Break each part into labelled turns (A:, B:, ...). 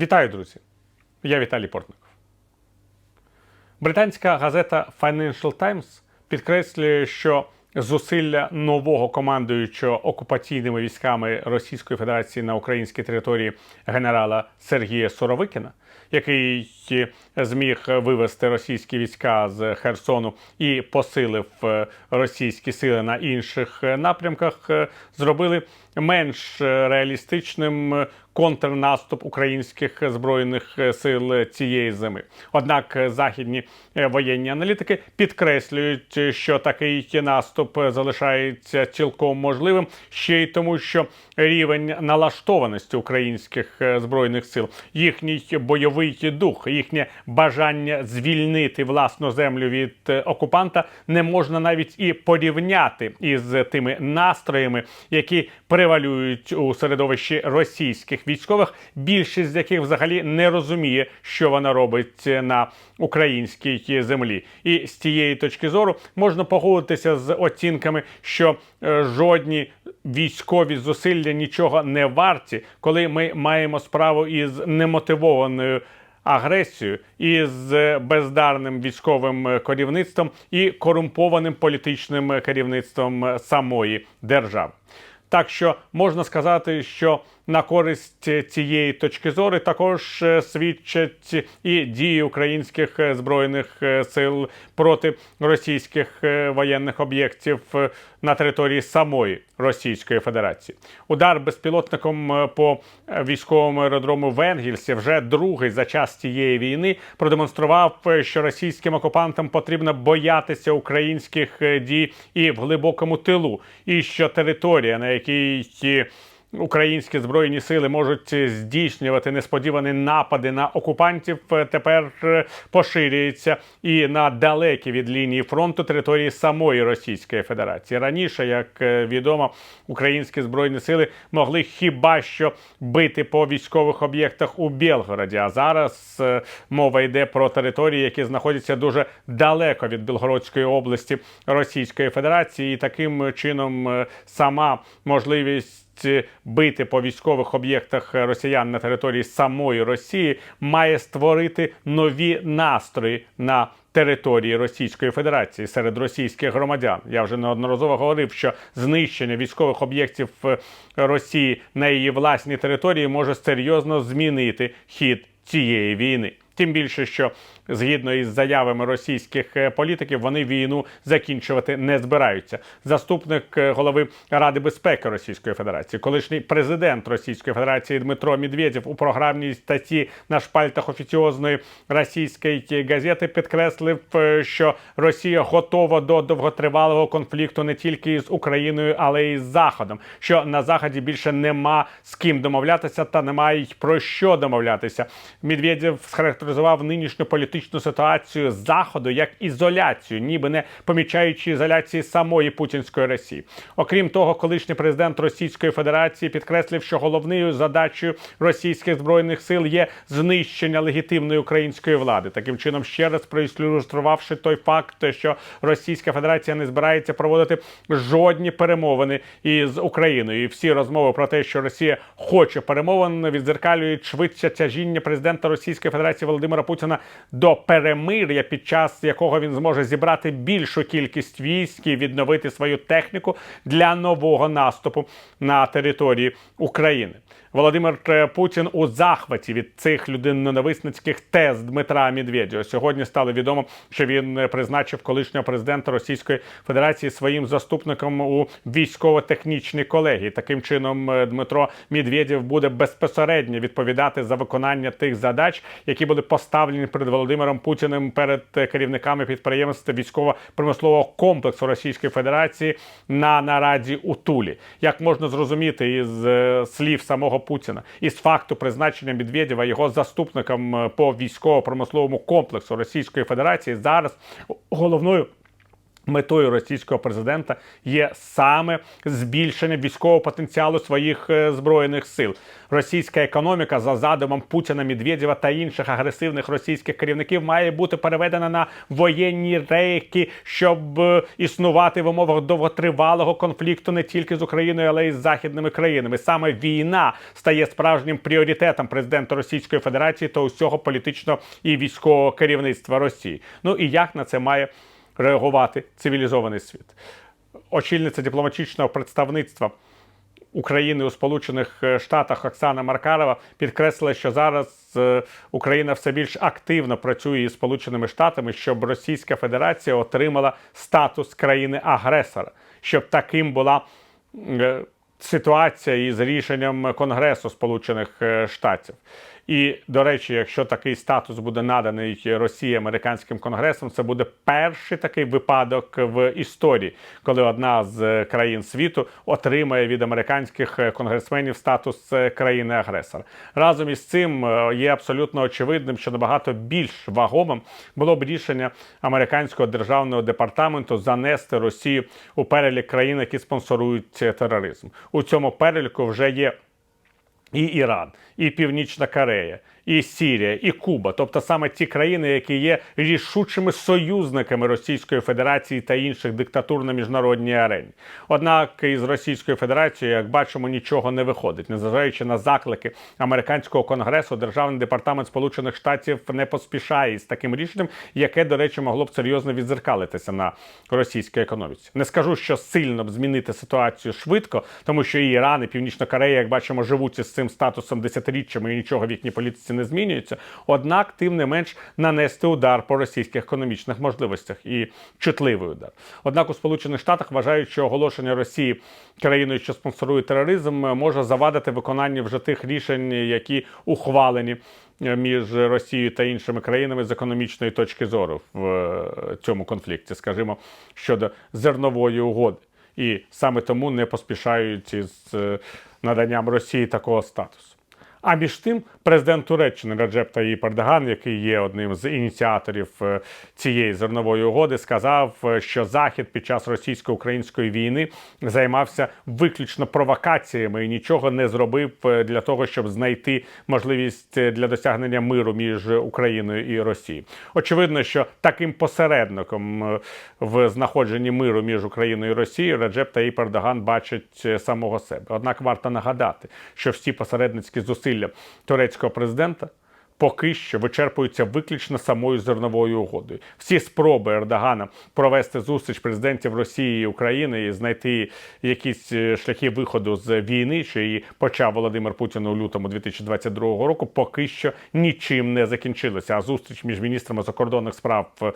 A: Вітаю, друзі! Я Віталій Портников. Британська газета Financial Times підкреслює, що зусилля нового командуючого окупаційними військами Російської Федерації на українській території генерала Сергія Суровикіна, який зміг вивести російські війська з Херсону і посилив е, російські сили на інших е, напрямках, е, зробили менш реалістичним контрнаступ українських збройних сил цієї зими. Однак західні воєнні аналітики підкреслюють, що такий наступ залишається цілком можливим ще й тому, що рівень налаштованості українських збройних сил, їхній бойовий дух, їхнє бажання звільнити власну землю від окупанта не можна навіть і порівняти із тими настроями, які превалюють у середовищі російських військових, більшість з яких взагалі не розуміє, що вона робить на українській землі. І з цієї точки зору можна погодитися з оцінками, що е, жодні військові зусилля нічого не варті, коли ми маємо справу із немотивованою. Агресією із бездарним військовим керівництвом і корумпованим політичним керівництвом самої держави. Так що можна сказати, що на користь цієї точки зору також свідчать і дії українських збройних сил проти російських воєнних об'єктів на території самої Російської Федерації. Удар безпілотником по військовому аеродрому в Енгельсі вже другий за час цієї війни продемонстрував, що російським окупантам потрібно боятися українських дій і в глибокому тилу, і що територія, на якій Українські збройні сили можуть здійснювати несподівані напади на окупантів. Тепер поширюється і на далекі від лінії фронту території самої Російської Федерації. Раніше, як відомо, українські збройні сили могли хіба що бити по військових об'єктах у Білгороді. А зараз мова йде про території, які знаходяться дуже далеко від Білгородської області Російської Федерації, і таким чином сама можливість бити по військових об'єктах росіян на території самої Росії має створити нові настрої на території Російської Федерації серед російських громадян. Я вже неодноразово говорив, що знищення військових об'єктів Росії на її власній території може серйозно змінити хід цієї війни. Тим більше, що згідно із заявами російських політиків, вони війну закінчувати не збираються. Заступник голови Ради безпеки Російської Федерації, колишній президент Російської Федерації Дмитро Медведєв у програмній статті на шпальтах офіціозної російської газети підкреслив, що Росія готова до довготривалого конфлікту не тільки з Україною, але й з Заходом. Що на заході більше нема з ким домовлятися, та немає й про що домовлятися. Медведєв схарактеризував нинішню політичну ситуацію заходу як ізоляцію, ніби не помічаючи ізоляції самої путінської Росії. Окрім того, колишній президент Російської Федерації підкреслив, що головною задачею російських збройних сил є знищення легітимної української влади. Таким чином, ще раз проілюструвавши той факт, що Російська Федерація не збирається проводити жодні перемовини із Україною. І всі розмови про те, що Росія хоче перемовин, відзеркалюють швидше тяжіння президента Російської Федерації Володимира Путіна до перемир'я, під час якого він зможе зібрати більшу кількість військ і відновити свою техніку для нового наступу на території України. Володимир Путін у захваті від цих людиноненависницьких тез Дмитра Медведєва. Сьогодні стало відомо, що він призначив колишнього президента Російської Федерації своїм заступником у військово-технічній колегії. Таким чином, Дмитро Медведєв буде безпосередньо відповідати за виконання тих задач, які були поставлені перед Володимиром Путіним перед керівниками підприємств військово-промислового комплексу Російської Федерації на нараді у Тулі. Як можна зрозуміти із слів самого Путіна. Із факту призначення Медведєва його заступником по військово-промисловому комплексу Російської Федерації зараз головною Метою російського президента є саме збільшення військового потенціалу своїх е, збройних сил. Російська економіка за задумом Путіна, Медведєва та інших агресивних російських керівників має бути переведена на воєнні рейки, щоб е, існувати в умовах довготривалого конфлікту не тільки з Україною, але й з західними країнами. Саме війна стає справжнім пріоритетом президента Російської Федерації та усього політичного і військового керівництва Росії. Ну і як на це має реагувати цивілізований світ. Очільниця дипломатичного представництва України у Сполучених е, Штатах Оксана Маркарова підкреслила, що зараз е, Україна все більш активно працює із Сполученими Штатами, щоб Російська Федерація отримала статус країни-агресора, щоб таким була е, ситуація із рішенням Конгресу Сполучених Штатів. І до речі, якщо такий статус буде наданий Росії американським конгресом, це буде перший такий випадок в історії, коли одна з країн світу отримає від американських конгресменів статус країни-агресора. Разом із цим е, є абсолютно очевидним, що набагато більш вагомим було б рішення американського державного департаменту занести Росію у перелік країн, які спонсорують тероризм. У цьому переліку вже є і Іран, і Північна Корея, і Сірія, і Куба, тобто саме ті країни, які є рішучими союзниками Російської Федерації та інших диктатур на міжнародній арені. Однак із Російською Федерацією, як бачимо, нічого не виходить, незважаючи на заклики американського конгресу, державний департамент Сполучених Штатів не поспішає із таким рішенням, яке, до речі, могло б серйозно відзеркалитися на російській економіці. Не скажу, що сильно б змінити ситуацію швидко, тому що і Іран, і Північна Корея, як бачимо, живуть із цим статусом десятиріччями і нічого в їхній політиці не змінюється. Однак, тим не менш, нанести удар по російських економічних можливостях і чутливий удар. Однак у Сполучених Штатах вважають, що оголошення Росії країною, що спонсорує тероризм, може завадити виконанню вже тих рішень, які ухвалені. Між Росією та іншими країнами з економічної точки зору в е, цьому конфлікті, скажімо, щодо зернової угоди, і саме тому не поспішають із е, наданням Росії такого статусу. А між тим, президент Туреччини Раджеп Таїп Ердоган, який є одним з ініціаторів е, цієї зернової угоди, сказав, е, що Захід під час російсько-української війни займався виключно провокаціями і нічого не зробив е, для того, щоб знайти можливість для досягнення миру між Україною і Росією. Очевидно, що таким посередником в знаходженні миру між Україною і Росією Раджеп Таїп Ердоган бачить самого себе. Однак варто нагадати, що всі посередницькі зусилля зусилля турецького президента поки що вичерпуються виключно самою зерновою угодою. Всі спроби Ердогана провести зустріч президентів Росії і України і знайти якісь е, шляхи виходу з війни, що її почав Володимир Путін у лютому 2022 року, поки що нічим не закінчилися. А зустріч між міністрами закордонних справ е,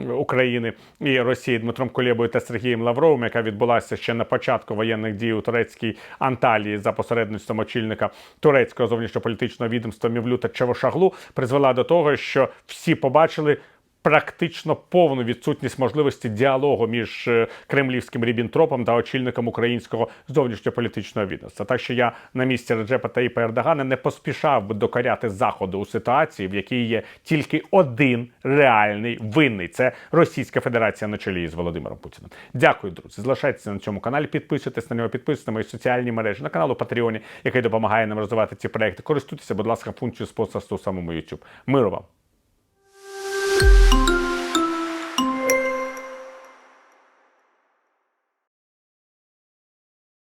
A: України і Росії Дмитром Кулєбою та Сергієм Лавровим, яка відбулася ще на початку воєнних дій у турецькій Анталії за посередництвом очільника турецького зовнішньополітичного відомства Мівлюта Чавошаглу, призвела до того, що всі побачили практично повну відсутність можливості діалогу між е, кремлівським Рібінтропом та очільником українського зовнішньополітичного відомства. Так що я на місці Реджепа Таїпа Ердогана не поспішав би докоряти заходу у ситуації, в якій є тільки один реальний винний це Російська Федерація на чолі з Володимиром Путіним. Дякую, друзі. Залишайтеся на цьому каналі, підписуйтесь на нього, підписуйтесь на мої соціальні мережі на каналу Патреоні, який допомагає нам розвивати ці проекти. Користуйтеся, будь ласка, функцією спонсорства у самому YouTube. Миру вам!